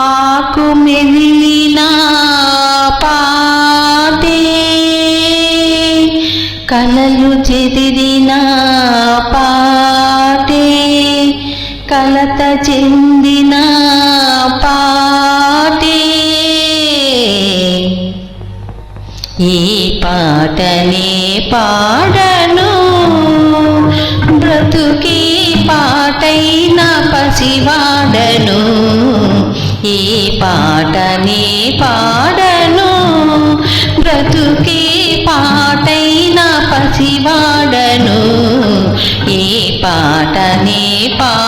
ఆకు మెదిలిన పాటే కలలు చెదిరిన పాతే కలత చెందిన పాతే ఈ పాటనే పాడను బ్రతుకి పాటైన పసివాడను. ఈ పాటనే పాడను. బ్రతుకి పాటైన పసివాడను. ఈ పాటనే పా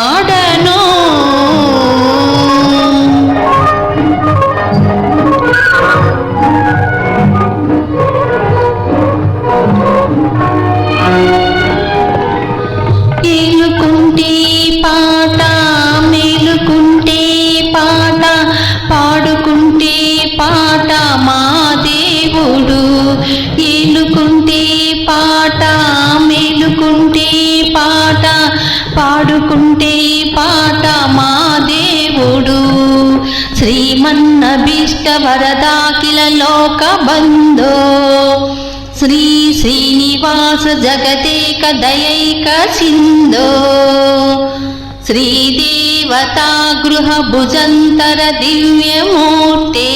పాట పాడుకుంటే పాట మా దేవుడు. శ్రీమన్నభీష్ట వరదాకిల లోక బంధో శ్రీ శ్రీనివాస జగదేక దయైక సింధో. శ్రీదేవతా గృహ భుజంతర దివ్యమూర్తే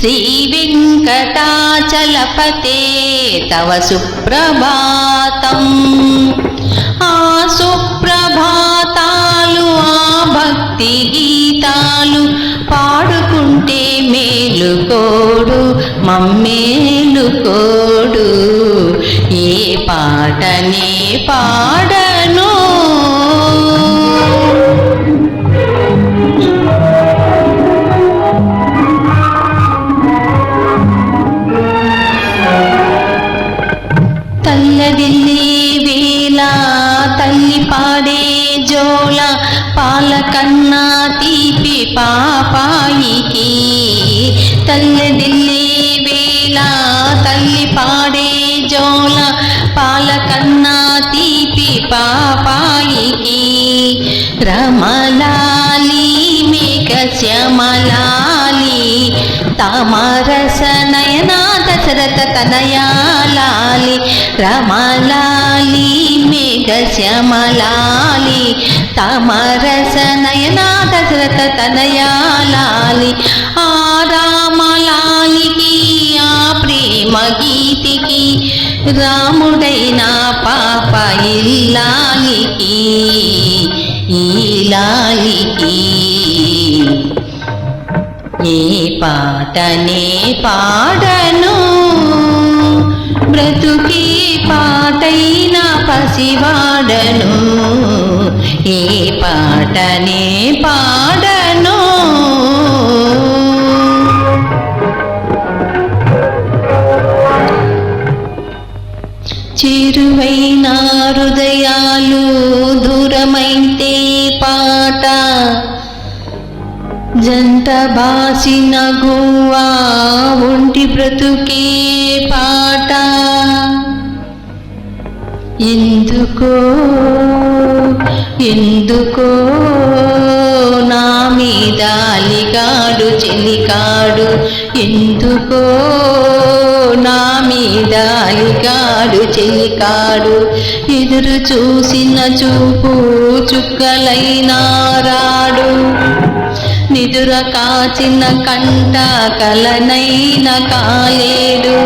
శ్రీ వెంకటాచలపతే తవ సుప్రభాతం. సుప్రభాతాలు ఆ భక్తి గీతాలు పాడుకుంటే మేలుకోడు మమ్మేలుకోడు ఏ పాటనే పాడ పాడే జోల పాలకన్నా తీపి పాపాయికి. తల్లదిల్లి వేళ తల్లి పాడే జోల పాలకన్నా తీపి పాపాయికి. రమలాలి మేఘ శ్యామలాలి తామరస దశరథ తనయాలి రమలాలి మేఘ శ్యామలాలి తమరస నయనా దశరథ తనయాలి ఆ రామలాలికి ఆ ప్రేమ గీతికి రాముడైన పాప ఇల్లాలికి ఈ లాలికి. ఏ పాటనే పాడను. బ్రతుకి పాటైన పసివాడను. ఈ పాటనే పాడను. చిరువైన హృదయాలు జంట బాసిన గోవా ఒంటి బ్రతుకే పాట. ఎందుకో ఎందుకో నా మీద అలిగాడు చెలికాడు. ఎందుకో నా మీద అలిగాడు చెలికాడు. ఎదురు చూసిన చూపు చుక్కలైనా రాడు. నిదుర కాచిన కంట కలనైన కాలేడు.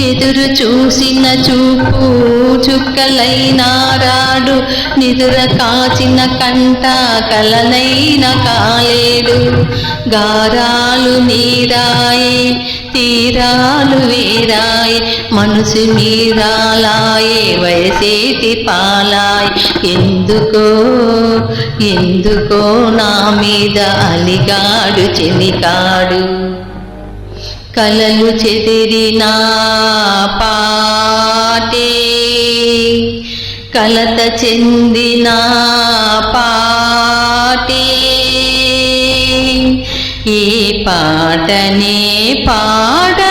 ఎదురు చూసిన చూపు చుక్కలైనారాడు నిదుర కాచిన కంట కలనైన కాలేడు గారాలు నీరాయి తీరాలు వీరాయి మనసు మీరాలాయే వయసేటి పాలాయ్. ఎందుకో ఎందుకో నా మీద అలిగాడు చెలికాడు కలలు చెదిరిన పాటే. కలత చెందిన పాటే. ఏ పాటనే పాడ